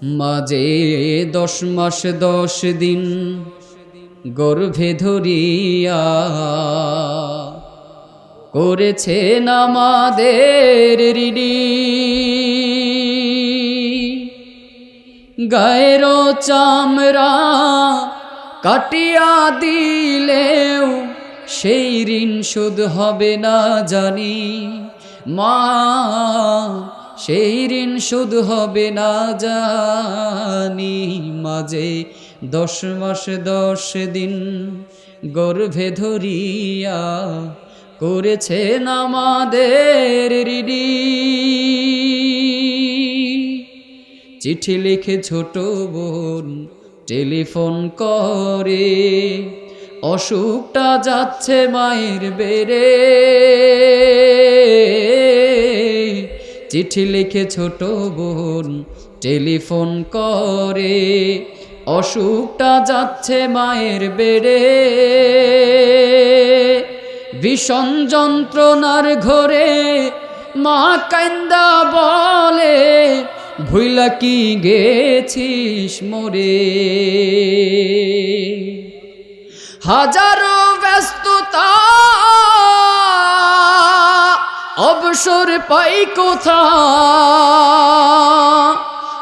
মাঝে দশ মাস, দশ দিন গর্ভে ধরিয়া করেছে আমাদের রিডি গায়ের চামড়া কাটিয়া দিলেও সেই ঋণ শোধ হবে না জানি। মা সেই ঋণ শোধ হবে না জানি। মাঝে দশ মাস, দশ দিন গর্ভে ধরিয়া করেছেন আমাদের রিডি চিঠি লিখে ছোট বোন টেলিফোন করে, অসুখটা যাচ্ছে মায়ের বেড়ে। চিঠি লিখে ছোট বোন টেলিফোন করে, অসুখটা যাচ্ছে মায়ের বেড়ে। ভীষণ যন্ত্রণার ঘরে, মা কান্দা বলে, ভুইলা কি গেছিস মোরে? হাজারো ব্যস্ততা অবসর পাই কোথা?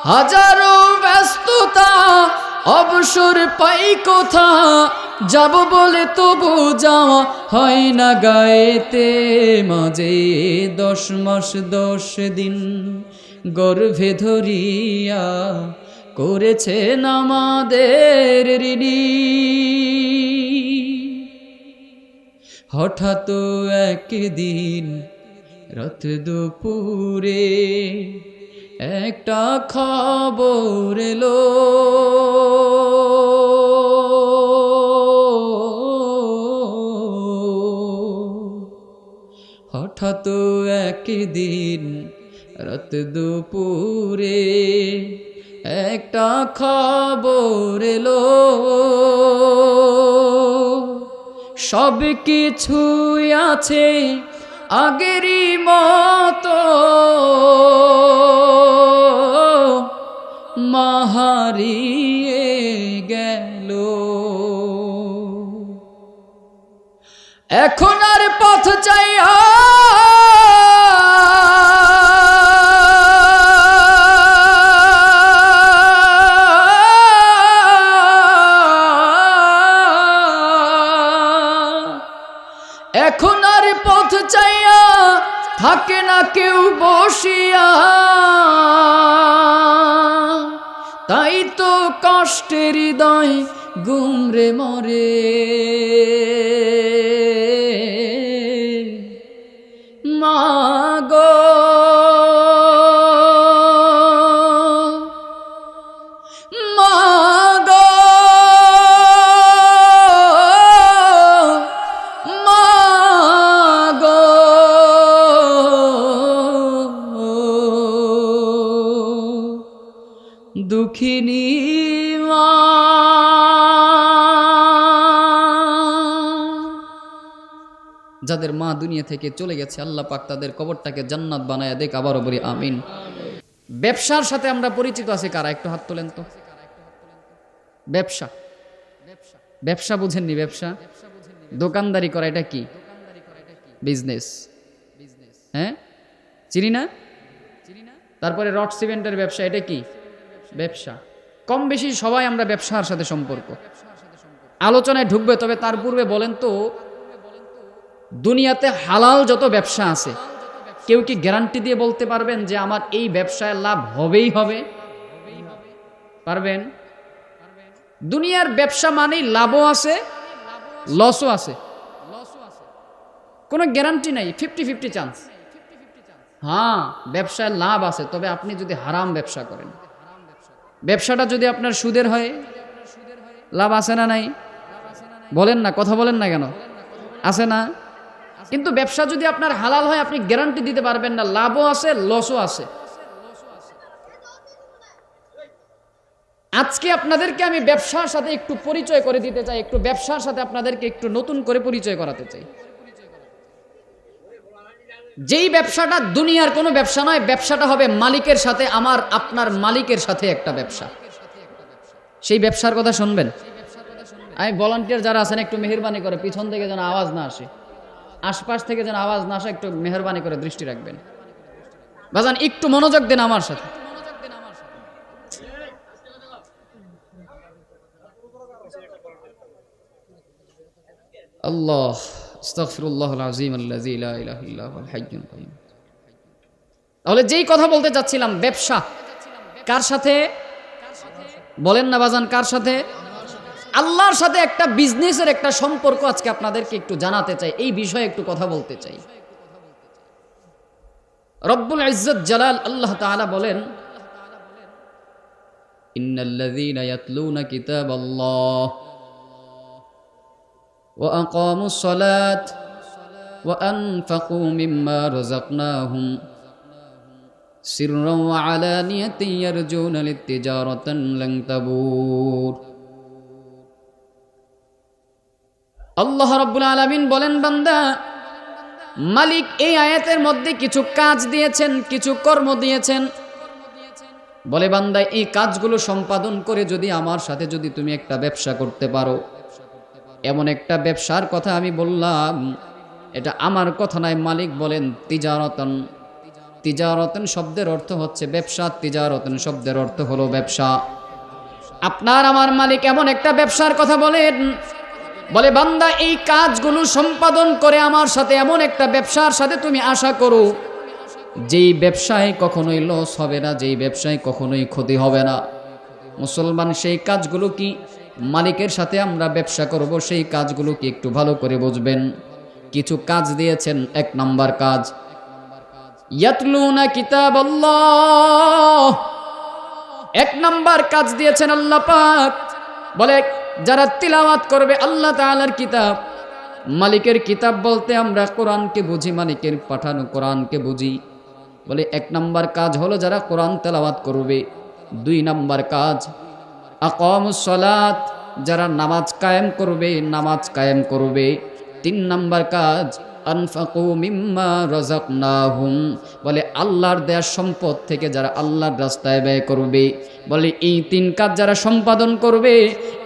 হাজারো ব্যস্ততা, অবসর পাই কোথা? যাব বলে তবু যাওয়া হয় না গায়েতে। মাঝে দশ মাস, দশ দিন গর্ভে ধরিয়া করেছেন আমাদের রিডি হঠাৎ একদিন রাত দুপুরে একটা খবর এলো। হঠাৎ একদিন রাত দুপুরে একটা খবর এলো। সব কিছুই আছে আগেরই মতো মাহারিয়ে গেল। এখন আর পথ চাই থাকে না কেউ বসিয়া। তাই তো কষ্টের হৃদয় গুমরে মরে। দুনিয়া থেকে চলে গেছে। আল্লাহ পাক তাদের কবরটাকে জান্নাত বানায় দেখ আবারও বলি আমিন। ব্যবসার সাথে আমরা পরিচিত আছি কারা? একটু হাত তোলেন তো। ব্যবসা। ব্যবসা বুঝেননি, ব্যবসা? দোকানদারি করা, এটা কি? বিজনেস। হ্যাঁ? চিনি না? তারপরে রড সিমেন্টের ব্যবসা, এটা কি? ব্যবসা। কম বেশি সবাই আমরা ব্যবসার সাথে সম্পর্ক। আলোচনায় ঢুকবে, তবে তার পূর্বে বলেন তো দুনিয়াতে হালাল যত ব্যবসা আছে, কেউ কি গ্যারান্টি দিয়ে বলতে পারবেন যে আমার এই ব্যবসায় লাভ হবেই হবে? পারবেন? দুনিয়ার ব্যবসা মানেই লাভও আছে লসও আছে। কোনো গ্যারান্টি নাই ফিফটি ফিফটি চান্স হ্যাঁ ব্যবসায় লাভ আছে, তবে আপনি যদি হারাম ব্যবসা করেন। ব্যবসাটা যদি আপনার সুদের হয়, লাভ আছে না নাই? বলেন না, কথা বলেন না কেন? আছে না? কিন্তু ব্যবসা যদি আপনার হালাল হয়, আপনি গ্যারান্টি দিতে পারবেন না। লাভও আছে লসও আছে। আজকে আপনাদেরকে আমি ব্যবসার সাথে একটু পরিচয় করে দিতে চাই, একটু ব্যবসার সাথে আপনাদেরকে একটু নতুন করে পরিচয় করাতে চাই। যেই ব্যবসাটা দুনিয়ার কোনো ব্যবসা নয়, ব্যবসাটা হবে মালিকের সাথে, আমার, আপনার মালিকের সাথে একটা ব্যবসা। সেই ব্যবসার কথা শুনবেন? আমি ভলান্টিয়ার যারা আছেন, একটু মেহরবানি করে, পিছন থেকে যেন আওয়াজ না আসে। আশপাশ থেকে যেন আওয়াজ না আসে, একটু মেহরবানি করে দৃষ্টি রাখবেন। বাজান একটু মনোযোগ দেন আমার সাথে। আল্লাহ তাহলে যেই কথা বলতে চাচ্ছিলাম, ব্যবসা। কার সাথে? বলেন না বাজান কার সাথে? আল্লাহর সাথে একটা বিজনেসের একটা সম্পর্ক আজকে আপনাদেরকে একটু জানাতে চাই। এই বিষয়ে একটু কথা বলতে চাই। রব্বুল ইজ্জত জালাল আল্লাহ তাআলা বলেন, ইন্নাল্লাযীনা তাবুর। আল্লাহ রব্বুল আলমিন বলেন, বান্দা, মালিক এই আয়াতের মধ্যে কিছু কাজ দিয়েছেন, কিছু কর্ম দিয়েছেন। বলে, বান্দা, এই কাজগুলো সম্পাদন করে যদি আমার সাথে যদি তুমি একটা ব্যবসা করতে পারো। এমন একটা ব্যবসার কথা আমি বললাম, এটা আমার কথা নয়, মালিক বলেন, তিজারতন। তিজারতন শব্দের অর্থ হচ্ছে ব্যবসা, তিজারতন শব্দের অর্থ হলো ব্যবসা। আপনার আমার মালিক এমন একটা ব্যবসার কথা বলেন বলে, বান্দা, এই কাজগুলো সম্পাদন করে আমার সাথে এমন একটা ব্যবসার সাথে তুমি আশা করো, যেই ব্যবসায় কখনোই লস হবে না, যেই ব্যবসায় কখনোই ক্ষতি হবে না। মুসলমান, সেই কাজগুলো কি মালিকের সাথে আমরা ব্যবসা করব? সেই কাজগুলো কি একটু ভালো করে বুঝবেন? কিছু কাজ দিয়েছেন, এক নাম্বার কাজ। কিতাব এক নাম্বার কাজ দিয়েছেন আল্লাহ পাক। বলে যারা তিলাওয়াত করবে, আল্লাহ তালার কিতাব। মালিকের কিতাব বলতে আমরা কোরআনকে বুঝি, মালিকের পাঠানো কোরআনকে বুঝি। বলে এক নম্বর কাজ হলো যারা কোরআন তেলাওয়াত করবে। দুই নম্বর কাজ আকামুসলাত যারা নামাজ কায়েম করবে, নামাজ কায়েম করবে। তিন নম্বর কাজ আনফাকু মিম্মা বলে, আল্লাহর দেয়া সম্পদ থেকে যারা আল্লাহর রাস্তায় ব্যয় করবে, বলে, এই তিন কাজ যারা সম্পাদন করবে,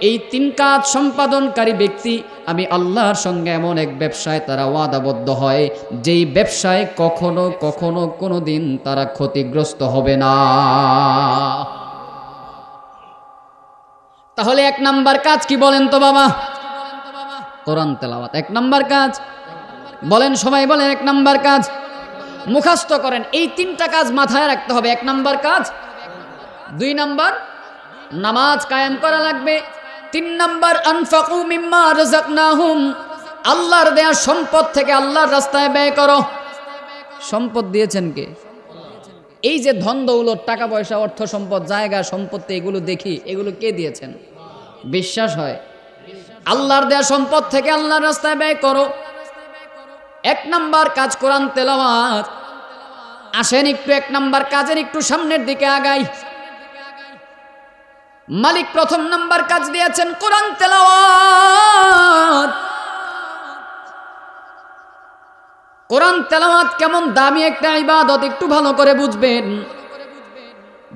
এই তিন কাজ সম্পাদনকারী ব্যক্তি, আমি আল্লাহর সঙ্গে এমন এক ব্যবসায় তারা ওয়াদাবদ্ধ হয়, যেই ব্যবসায় কখনো কখনো কোনো দিন তারা ক্ষতিগ্রস্ত হবে না। তাহলে এক নাম্বার কাজ কি বলেন তো বাবা? কোরআন তেলাওয়াত। এক নাম্বার কাজ বলেন, সবাই বলেন, এক নাম্বার কাজ। মুখাস্ত করেন। এই তিনটা কাজ মাথায় রাখতে হবে। এক নাম্বার কাজ, দুই নাম্বার, নামাজ কায়েম করা লাগবে। তিন নাম্বার, আনফাকু মিম্মা রাযাকনাহুম। আল্লাহর দেয়া সম্পদ থেকে আল্লাহর রাস্তায় ব্যয় করো। সম্পদ দিয়েছেন কে? এই যে ধন দৌলত টাকা পয়সা অর্থ সম্পদ, জায়গা, সম্পত্তি, এগুলো দেখি, এগুলো কে দিয়েছেন? বিশ্বাস হয়। আল্লাহর দেয়া সম্পদ থেকে আল্লাহর রাস্তায় ব্যয় করো। এক নাম্বার কাজ কোরআন তেলাওয়াত। আসেন একটু এক নাম্বার কাজের একটু সামনের দিকে আগাই। মালিক প্রথম নাম্বার কাজ দিয়েছেন কোরআন তেলাওয়াত। কোরআন তেলাওয়াত কেমন দামি একটা ইবাদত, একটু ভালো করে বুঝবেন।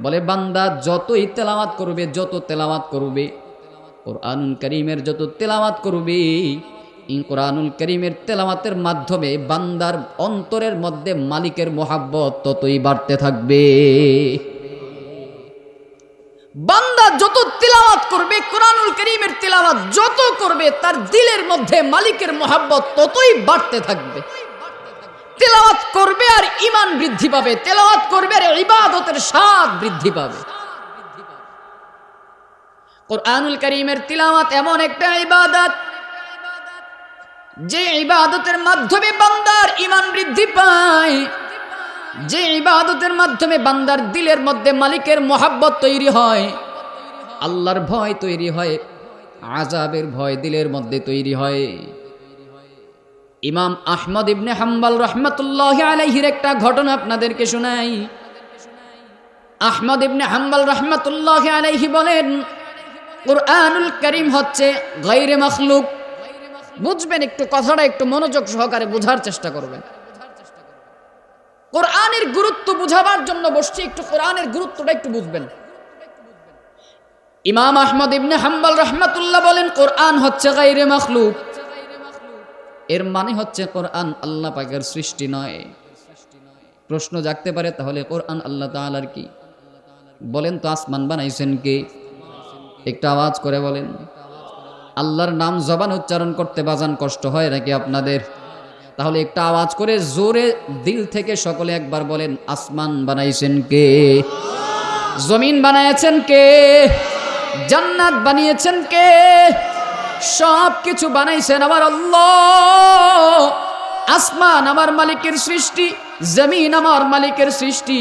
বলে, বান্দা যতই তেলাওয়াত করবে, যত তেলাওয়াত করবে কোরআনুল করিমের যত তেলাওয়াত করবে এই কোরআনুল করিমের তেলাওয়াতের মাধ্যমে বান্দার অন্তরের মধ্যে মালিকের মোহাব্বত ততই বাড়তে থাকবে। বান্দা যত তিলাওয়াত করবে, কোরআনুল করিমের তিলাওয়াত যত করবে, তার দিলের মধ্যে মালিকের মোহাব্বত ততই বাড়তে থাকবে। তেলাওয়াত করবে আর ইমান বৃদ্ধি পাবে, তেলাওয়াত করবে আর ইবাদতের স্বাদ বৃদ্ধি পাবে। কোরআনুল করিমের তিলাওয়াত এমন একটা ইবাদত যে ইবাদতের মাধ্যমে বান্দার ইমান বৃদ্ধি পায়, যে ইবাদতের মাধ্যমে বান্দার দিলের মধ্যে মালিকের মোহাব্বত তৈরি হয়, আল্লাহর ভয় তৈরি হয় আজাবের ভয় দিলের মধ্যে তৈরি হয়। ইমাম আহমদ ইবনে হাম্বাল রহমতুল্লাহ আলাইহির একটা ঘটনা আপনাদেরকে শোনাই। আহমদ ইবনে হাম্বাল রহমতুল্লাহ আলাইহি বলেন, কোরআনুল করিম হচ্ছে গাইরে মখলুক। বুঝবেন একটু কথাটা, একটু মনোযোগ সহকারে বোঝার চেষ্টা করবেন। কোরআনের গুরুত্ব বুঝাবার জন্য বসছি, একটু কোরআনের গুরুত্বটা একটু বুঝবেন। ইমাম আহমদ ইবনে হাম্বল রহমাতুল্লাহ বলেন, কোরআন হচ্ছে গাইরে মখলুক। এর মানে হচ্ছে কোরআন আল্লাহ পাকের সৃষ্টি নয়। প্রশ্ন জাগতে পারে, তাহলে কোরআন আল্লাহ তাআলার কি? বলেন তো, আসমান বানাইছেন কে? একটা আওয়াজ করে বলেন। আল্লাহর নাম জবান উচ্চারণ করতে বাজান কষ্ট হয় নাকি আপনাদের? তাহলে একটা আওয়াজ করে জোরে দিল থেকে সকলে একবার বলেন, আসমান বানাইছেন কে? জমিন বানাইছেন কে? জান্নাত বানিয়েছেন কে? সব কিছু বানাইছেন আমার আল্লাহ। আসমান আমার মালিকের সৃষ্টি, জমিন আমার মালিকের সৃষ্টি।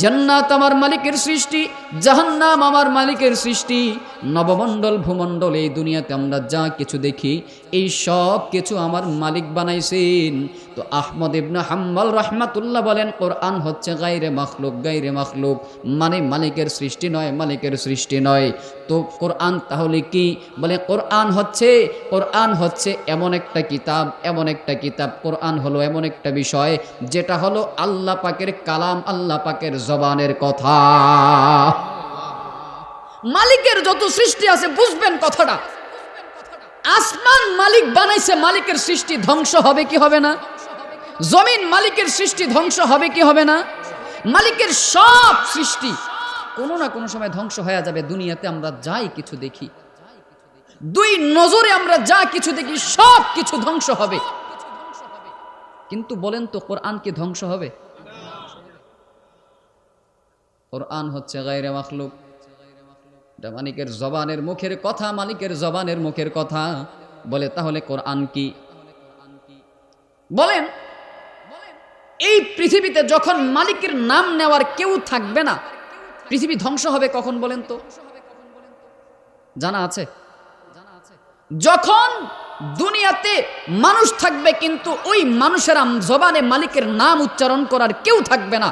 জান্নাত আমার মালিকের সৃষ্টি, জাহান্নাম আমার মালিকের সৃষ্টি। নবমণ্ডল, ভূমণ্ডল, এই দুনিয়াতে আমরা যা কিছু দেখি, এই সব কিছু আমার মালিক বানাইছেন। তো আহমদ ইবনে হাম্বল রহমাতুল্লাহ বলেন, কোরআন হচ্ছে গাইরে মখলুক গাইরে মখলুক। মানে মালিকের সৃষ্টি নয়, মালিকের সৃষ্টি নয়। তো কোরআন তাহলে কি? বলে কোরআন হচ্ছে কোরআন হচ্ছে এমন একটা কিতাব, এমন একটা কিতাব। কোরআন হলো এমন একটা বিষয়, যেটা হলো আল্লাহ পাকের কালাম, আল্লাহ পাকের জবানের কথা। মালিকের যত সৃষ্টি আছে, বুঝবেন কথাটা। আসমান মালিক বানাইছে, মালিকের সৃষ্টি ধ্বংস হবে কি হবে না? জমিন মালিকের সৃষ্টি ধ্বংস হবে কি হবে না? মালিকের সব সৃষ্টি কোনো না কোনো সময় ধ্বংস হয়ে যাবে। দুনিয়াতে আমরা যাই কিছু দেখি। দুই নজরে আমরা যা কিছু দেখি, সব কিছু ধ্বংস হবে। কিন্তু বলেন তো, কোরআন কি ধ্বংস হবে? কোরআন হচ্ছে গায়রে মাখলুক। এটা মালিকের জবানের মুখের কথা, মালিকের জবানের মুখের কথা। বলে, তাহলে কোরআন কি? বলেন, এই পৃথিবীতে যখন মালিকের নাম নেওয়ার কেউ থাকবে না, পৃথিবী ধ্বংস হবে কখন বলেন তো? জানা আছে? যখন দুনিয়াতে মানুষ থাকবে কিন্তু ওই মানুষের জবানে মালিকের নাম উচ্চারণ করার কেউ থাকবে না।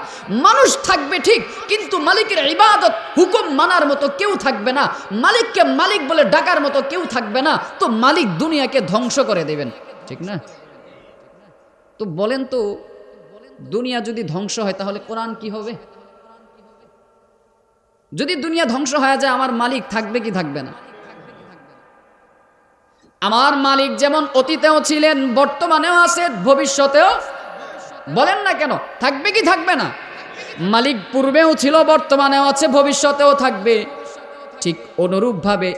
মানুষ থাকবে ঠিক, কিন্তু মালিকের ইবাদত, হুকুম মানার মতো কেউ থাকবে না। মালিককে মালিক বলে ডাকার মতো কেউ থাকবে না। তো মালিক দুনিয়াকে ধ্বংস করে দেবেন। ঠিক না? তো বলেন তো, দুনিয়া যদি ধ্বংস হয় তাহলে কোরআন কি হবে? যদি দুনিয়া ধ্বংস হয়ে যায়, আমার মালিক থাকবে কি থাকবে না? আমার মালিক যেমন অতীতেও ছিলেন, বর্তমানেও আছে, ভবিষ্যতেও। বলেন না কেন? থাকবে কি থাকবে না? মালিক পূর্বেও ছিল, বর্তমানেও আছে, ভবিষ্যতেও থাকবে। ঠিক অনুরূপভাবে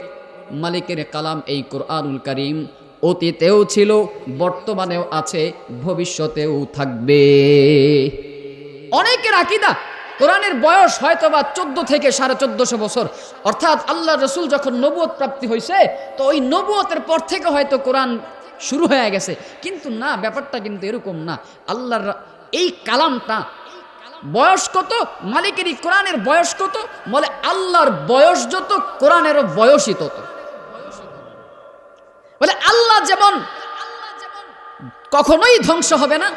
মালিকের কালাম এই কোরআনুল করিম অতীতেও ছিল, বর্তমানেও আছে, ভবিষ্যতেও থাকবে। অনেকের আকিদা কোরআনের বয়স হয়তো বা চোদ্দ থেকে সাড়ে চোদ্দশো বছর। অর্থাৎ আল্লাহ রসুল যখন নবুয়ত প্রাপ্তি হয়েছে তো ওই নবুয়তের পর থেকে হয়তো কোরআন শুরু হয়ে গেছে। কিন্তু না, ব্যাপারটা কিন্তু এরকম না। আল্লাহর এই কালামটা বয়স কত, মালিকেরই কোরআনের বয়স কত, বলে আল্লাহর বয়স যত, কোরআনেরও বয়সই তত। বলে আল্লাহ যেমন কখনোই ধ্বংস হবে না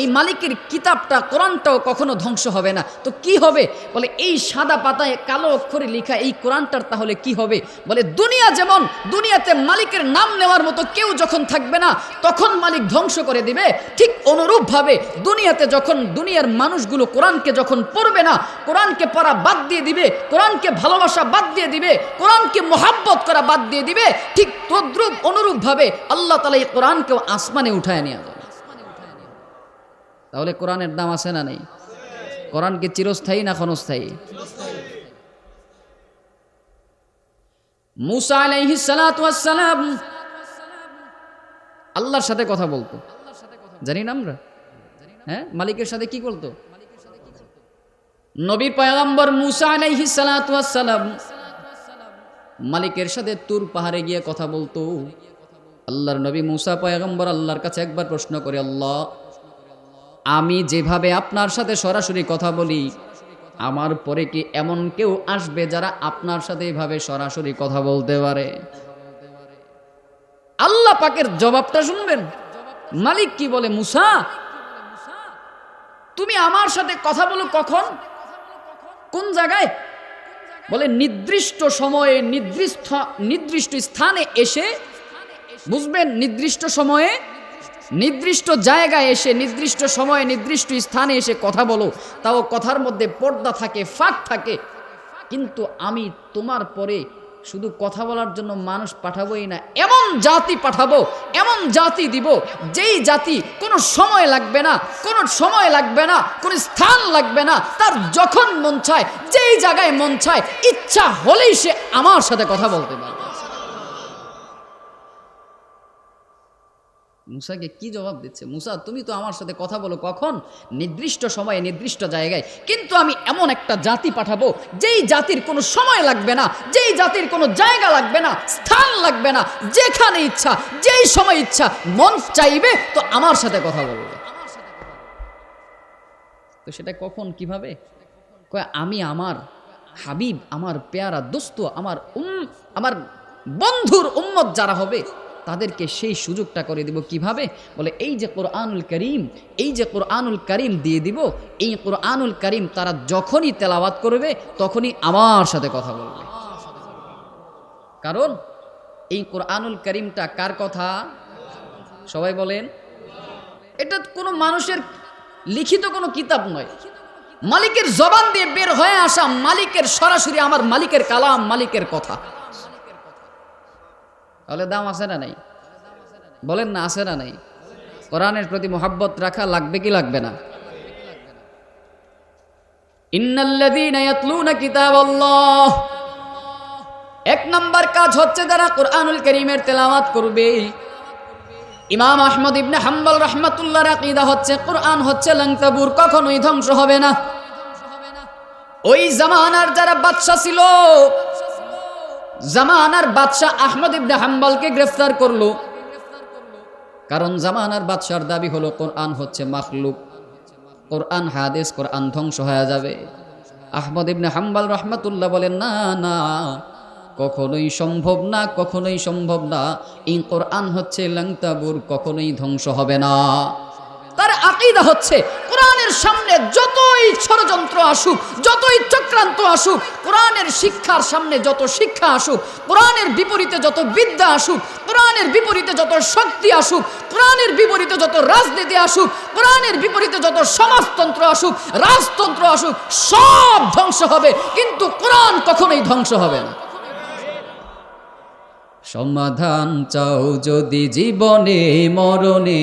এই মালিকের কিতাবটা, কোরআনটাও কখনো ধ্বংস হবে না। তো কি হবে? বলে, এই সাদা পাতায় কালো অক্ষরে লেখা এই কোরআনটার তাহলে কি হবে? বলে, দুনিয়া যেমন, দুনিয়াতে মালিকের নাম নেওয়ার মতো কেউ যখন থাকবে না, তখন মালিক ধ্বংস করে দিবে। ঠিক অনুরূপভাবে দুনিয়াতে যখন দুনিয়ার মানুষগুলো কোরআনকে যখন পড়বে না, কোরআনকে পড়া বাদ দিয়ে দিবে, কোরআনকে ভালোবাসা বাদ দিয়ে দিবে, কোরআনকে মোহাব্বত করা বাদ দিয়ে দিবে, ঠিক তদ্রুপ অনুরূপভাবে আল্লাহ তালা এই কোরআনকেও আসমানে উঠায় নিয়ে যাবে। তাহলে কোরআনের দাম আছে না নেই? কোরআন কি চিরস্থায়ী না ক্ষণস্থায়ী? মুসা আলাইহি আল্লাহর সাথে কথা বলতো। জানি না আমরা? হ্যাঁ? মালিকের সাথে কি বলতো? নবী পয়গম্বর মুসা আলাইহি সালাম মালিকের সাথে তুর পাহাড়ে গিয়ে কথা বলতো। আল্লাহর নবী মুসা পয়গম্বর আল্লাহর কাছে একবার প্রশ্ন করে, আল্লাহ আমি যেভাবে আপনার সাথে সরাসরি কথা বলি, আমার পরে কি এমন কেউ আসবে যারা আপনার সাথে এভাবে সরাসরি কথা বলতে পারে? আল্লাহ পাকের জবাবটা শুনবেন। মালিক কি বলে, মুসা, তুমি আমার সাথে কথা বলো কখন? কোন জায়গায়? বলে, নির্দিষ্ট সময়ে, নির্দিষ্ট নির্দিষ্ট স্থানে এসে, বুঝবেন, নির্দিষ্ট সময়ে নির্দিষ্ট জায়গায় এসে, নির্দিষ্ট সময়ে, নির্দিষ্ট স্থানে এসে কথা বলো। তাও কথার মধ্যে পর্দা থাকে, ফাঁক থাকে। কিন্তু আমি তোমার পরে শুধু কথা বলার জন্য মানুষ পাঠাবোই না, এমন জাতি পাঠাবো, এমন জাতি দিব, যেই জাতি কোনো সময় লাগবে না, কোনো সময় লাগবে না, কোনো স্থান লাগবে না, তার যখন মন চায়, যেই জায়গায় মন চায়, ইচ্ছা হলেই সে আমার সাথে কথা বলতে পারবে মুসাকে কি জবাব দিচ্ছে? মুসা, তুমি তো আমার সাথে কথা বলো কখন? নির্দিষ্ট সময়ে, নির্দিষ্ট জায়গায়। কিন্তু আমি এমন একটা জাতি পাঠাবো, যেই জাতির কোনো সময় লাগবে না, যেই জাতির কোনো জায়গা লাগবে না, স্থান লাগবে না, যেখানে ইচ্ছা, যেই সময় ইচ্ছা, মন চাইবে, তো আমার সাথে কথা বলবে। তো সেটা কখন, কীভাবে? কয়, আমি আমার হাবিব, আমার পেয়ারা, দোস্ত, আমার উম, আমার বন্ধুর উম্মত যারা হবে তাদেরকে সেই সুযোগটা করে দিব কীভাবে? বলে, এই যে কোরআনুল করিম, এই যে কোরআনুল করিম দিয়ে দিব, এই কোরআনুল করিম তারা যখনই তেলাওয়াত করবে, তখনই আমার সাথে কথা বলবে। কারণ, এই কোরআনুল করিমটা কার কথা? সবাই বলেন। এটা কোনো মানুষের লিখিত কোনো কিতাব নয়। মালিকের জবান দিয়ে বের হয়ে আসা মালিকের সরাসরি আমার মালিকের কালাম, মালিকের কথা। তাহলে দাম আছে না নাই? বলেন না আছে না নাই? কোরআনের প্রতি মোহাব্বত রাখা লাগবে কি লাগবে না? এক নাম্বার কাজ হচ্ছে কোরআনুল করিমের তেলাওয়াত করবে। ইমাম আহমদ ইবনে হাম্বল রহমাতুল্লাহ হচ্ছে, কোরআন হচ্ছে লংতাবুর, কখনোই ধ্বংস হবে না। ওই জামানার যারা বাদশা ছিল জামানার বাদশাহ আহমদ ইবনে হাম্বালকে গ্রেফতার করল। কারণ জামানার বাদশার দাবি হলো, কোরআন হচ্ছে মাখলুক। কোরআন, হাদিস, কোরআন ধ্বংস হয়ে যাবে। আহমদ ইবনে হাম্বাল রহমাতুল্লাহ বলেন, না না, কখনোই সম্ভব না, কখনোই সম্ভব না। এই কোরআন হচ্ছে লংতাবুর, কখনোই ধ্বংস হবে না। তার আকিদা হচ্ছে, কোরআনের সামনে যতই ষড়যন্ত্র আসুক, যতই চক্রান্ত আসুক, কোরআনের শিক্ষার সামনে যত শিক্ষা আসুক, কোরআনের বিপরীতে যত বিদ্যা আসুক, কোরআনের বিপরীতে যত শক্তি আসুক, কোরআনের বিপরীতে যত রাজনীতি আসুক, কোরআনের বিপরীতে যত সমাজতন্ত্র আসুক, রাজতন্ত্র আসুক, সব ধ্বংস হবে। কিন্তু কোরআন কখনোই ধ্বংস হবে না। সমাধান চাও যদি জীবনে, মরণে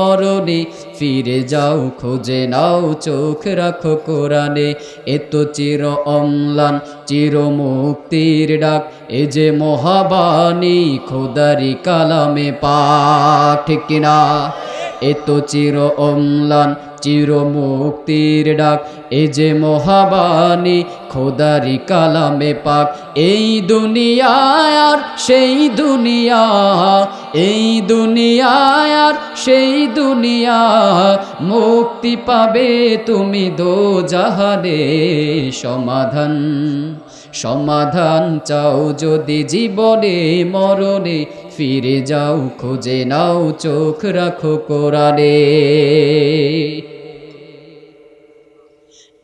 মরণে। ফিরে যাও, খুঁজে নাও, চোখ রাখো কোরআনে। এত চির অম্লান, চির মুক্তির ডাক। এ যে মহাবাণী, খোদারি কালামে পাক, ঠিক কিনা এত চির অম্লান, চির মুক্তির ডাক। এ যে মহাবাণী খোদারি কালামে পাক, এই দুনিয়ায় আর সেই দুনিয়া, এই দুনিয়ায় আর সেই দুনিয়া, মুক্তি পাবে তুমি দো জাহানে। সমাধান সমাধান চাও যদি জীবনে, মরণে, ফিরে যাও, খুঁজে নাও, চোখ রাখো কোরআনে।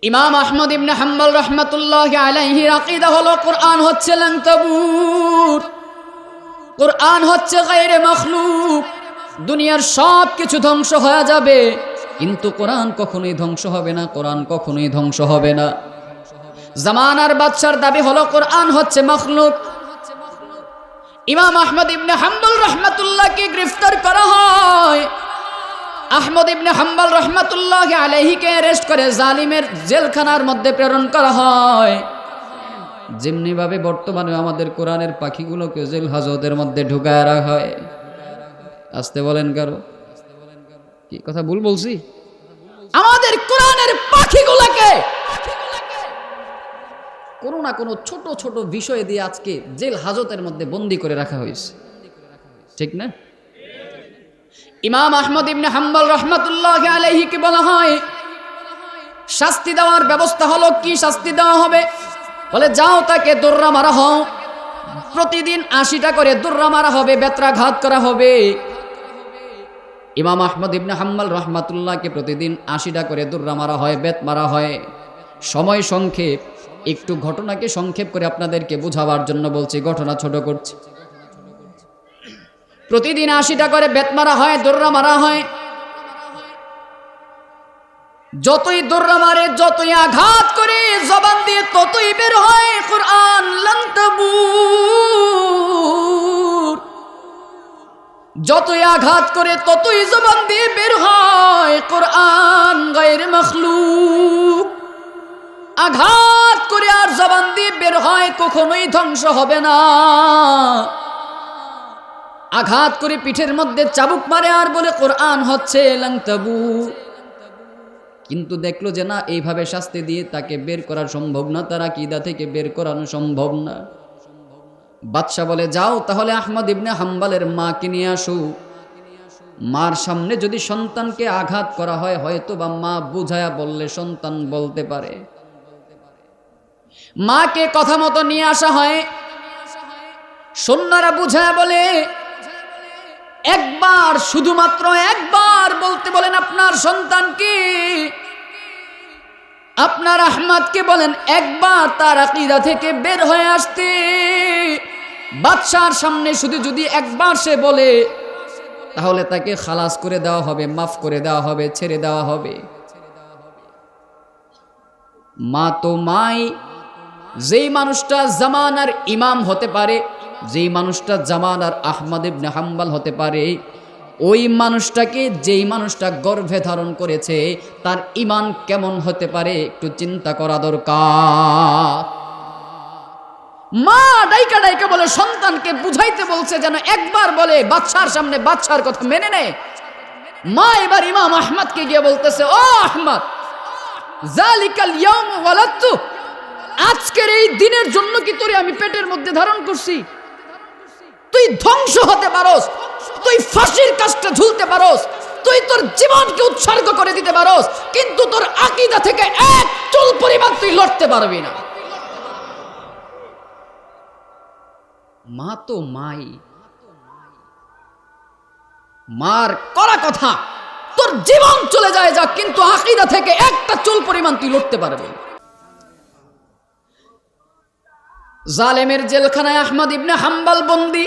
ইমাম আহমদ ইবনে হাম্বল রহমাতুল্লাহ আলাইহি আকিদা হলো কোরআন হচ্ছে লংতাবুর কোরআন হচ্ছে গায়রে মখলুক। দুনিয়ার সব কিছু ধ্বংস হয়ে যাবে। কিন্তু কোরআন কখনোই ধ্বংস হবে না, কোরআন কখনোই ধ্বংস হবে না। জামানার বাদশার দাবি হলো কোরআন হচ্ছে মখলুক। ইমাম আহমদ ইবনে হাম্বল রহমাতুল্লাহকে গ্রেফতার করা হয়। আহমদ ইবনে হাম্বাল রহমাতুল্লাহ আলাইহিকে অ্যারেস্ট করে জালিমের জেলখানার মধ্যে প্রেরণ করা হয়। যেমনিভাবে বর্তমানে আমাদের কোরআনের পাখিগুলোকে জেল হাজতের মধ্যে ঢুকায় রাখা হয়। আসতে বলেন কারও। কি কথা ভুল বলছি? আমাদের কোরআনের পাখিগুলোকে কোনো না কোনো ছোট ছোট বিষয় দিয়ে আজকে জেল হাজতের মধ্যে বন্দি করে রাখা হয়েছে। ঠিক না? ইমাম আহমদ ইবনে হাম্বল রহমতুল্লাহ আলাইহিকে বলা হয়, শাস্তি দেওয়ার ব্যবস্থা হলো কি শাস্তি দেওয়া হবে? বলে, যাও তাকে দোর্রা মারা হও। প্রতিদিন আশিটা করে দোর্রা মারা হবে, বেত্রাঘাত করা হবে। ইমাম আহমদ ইবনে হাম্মাল রহমাতুল্লাহকে প্রতিদিন আশিটা করে দোর্রা মারা হয়, বেত মারা হয়। সময় সংক্ষেপ, একটু ঘটনাকে সংক্ষেপ করে আপনাদেরকে বোঝাবার জন্য বলছি, ঘটনা ছোট করছি। প্রতিদিন আশিটা করে বেত মারা হয়, দোর্রা মারা হয়। যতই দোর্রা মারে, যতই আঘাত করে, জবান দিয়ে ততই বের হয় কোরআন যতই আঘাত করে, ততই জবান দিয়ে বের হয় কোরআন গায়ের মখলুক। আঘাত করে আর জবান দিয়ে বের হয়, কখনোই ধ্বংস হবে না। আঘাত করে পিঠের মধ্যে চাবুক মারে আর বলে, কোরআন হচ্ছে লংতাবু। কিন্তু দেখল যে না, এইভাবে শাস্তি দিয়ে তাকে বের করা সম্ভব না, তার আকিদা থেকে বের করানো সম্ভব না। বাদশাহ বলে, যাও তাহলে আহমদ ইবনে হাম্বালের মাকে নিয়ে আসো। মার সামনে যদি সন্তানকে আঘাত করা হয় হয়তো বা মা বুঝায়া বললে সন্তান বলতে পারে। মাকে কথা মতো নিয়ে আসা হয়। সন্ন্যারা বুঝায়া বলে একবার, শুধুমাত্র একবার বলতে বলেন আপনার সন্তানকে। আপনার আহমদকে বলেন, একবার তার আকিদা থেকে বের হয়ে আসতে। বাদশার সামনে শুধু যদি একবার সে বলে, তাহলে তাকে খালাস করে দেওয়া হবে, মাফ করে দেওয়া হবে, ছেড়ে দেওয়া হবে। মা তো মাই, যেই মানুষটা জামানার ইমাম হতে পারে যেই মানুষটা জামানার আহমদ ইবনে হাম্বাল হতে পারে, ওই মানুষটাকে যেই মানুষটা গর্ভে ধারণ করেছে, তার ইমান কেমন হতে পারে একটু চিন্তা করা দরকার। মা ডাইকা ডাইকা বলে সন্তানকে বুঝাইতে বলছে যেন একবার বলে বাচ্চার সামনে বাচ্চার কথা মেনে নেয় মা এবার ইমাম আহমদকে গিয়ে বলতেছে, ও আহমদ জালিকাল ইয়াউম ওয়ালাদতু, আজকের এই দিনের জন্য কি তোরে আমি পেটের মধ্যে ধারণ করছি? তুই ধ্বংস হতে পারোস। তুই ফাঁসির কাজটা ঝুলতে পারোস। তুই তোর জীবনকে উৎসর্গ করে দিতে পারোস। কিন্তু তোর আকিদা থেকে এক চুল পরিমাণ তুই লড়তে পারবি না। মা তো মাই। মার করা কথা। তোর জীবন চলে যায় যা কিন্তু আকিদা থেকে একটা চুল পরিমাণ তুই লড়তে পারবি জালেমের জেলখানায় আহমদ ইবনে হাম্বাল বন্দি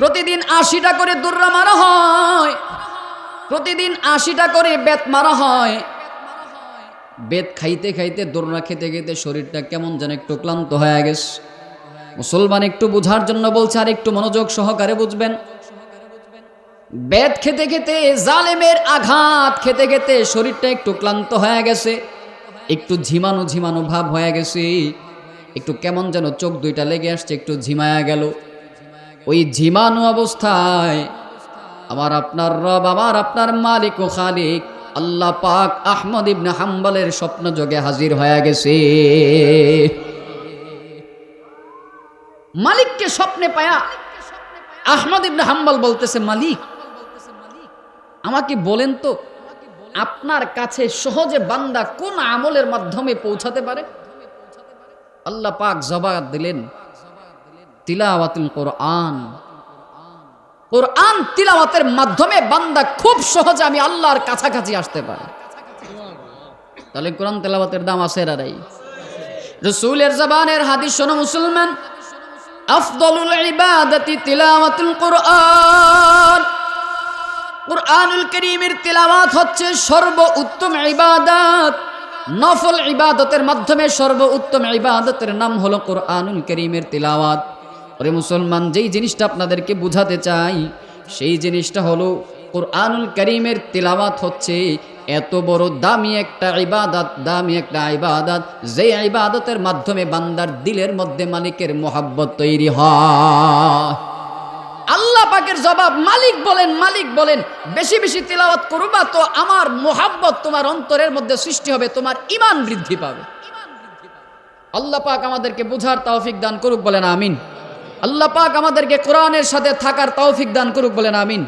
প্রতিদিন আশিটা করে দুর্রা মারা হয়। প্রতিদিন আশিটা করে বেত মারা হয়। বেত খাইতে খাইতে দোরনা খেতে খেতে শরীরটা কেমন যেন একটু ক্লান্ত হয়ে গেছে। মুসলমান একটু বোঝার জন্য বলছে, আর একটু মনোযোগ সহকারে বুঝবেন। বেত খেতে খেতে জালেমের আঘাত খেতে খেতে শরীরটা একটু ক্লান্ত হয়ে গেছে। একটু ঝিমানো ঝিমানো ভাব হয়ে গেছে। একটু কেমন যেন চোখ দুইটা লেগে আসছে, একটু ঝিমায়া গেল। ওই ঝিমানো অবস্থায় আমার আপনার রব, আমার আপনার মালিক ও খালিক আল্লাহ পাক আহমদ ইবনে হাম্বালের স্বপ্ন যোগে হাজির হয়ে গেছে। মালিককে স্বপ্নে পায়া আহমদ ইবনে হাম্বাল বলতেছে, মালিক, আমাকে বলেন তো, আপনার কাছে সহজে বান্দা কোন আমলের মাধ্যমে পৌঁছাতে পারে? আল্লাহ পাক জবাব দিলেন তিলাওয়াতুল কোরআন। কোরআন তিলাওয়াতের মাধ্যমে বান্দা খুব সহজে আমি আল্লাহর কাছাকাছি আসতে পারে। তাহলে কোরআন তেলাওয়াতের দাম আছে রাই রসুলের জবানের হাদিস শোনো মুসলমান। আফদলুল ইবাদতি তিলাওয়াতুল কোরআন। কোরআনুল করিমের তিলাওয়াত হচ্ছে সর্ব উত্তম ইবাদত। নফল ইবাদতের মাধ্যমে সর্ব উত্তম ইবাদতের নাম হলো কোরআনুল করিমের তিলাওয়াত। ওরে মুসলমান, যেই জিনিসটা আপনাদেরকে বুঝাতে চাই, সেই জিনিসটা হলো কোরআনুল করিমের তেলাওয়াত হচ্ছে এত বড় দামি একটা ইবাদত, দামি একটা ইবাদত, যে ইবাদতের মাধ্যমে বান্দার দিলের মধ্যে মালিকের মোহাব্বত তৈরি হয়। আল্লাহ পাকের জবাব, মালিক বলেন মালিক বলেন, বেশি বেশি তেলাওয়াত করবা তো আমার মোহাব্বত তোমার অন্তরের মধ্যে সৃষ্টি হবে, তোমার ইমান বৃদ্ধি পাবে। আল্লাহ পাক আমাদেরকে বুঝার তাওফিক দান করুক, বলেন আমিন। আল্লাহ পাক আমাদেরকে কোরআনের সাথে থাকার তৌফিক দান করুক বলেন আমিন।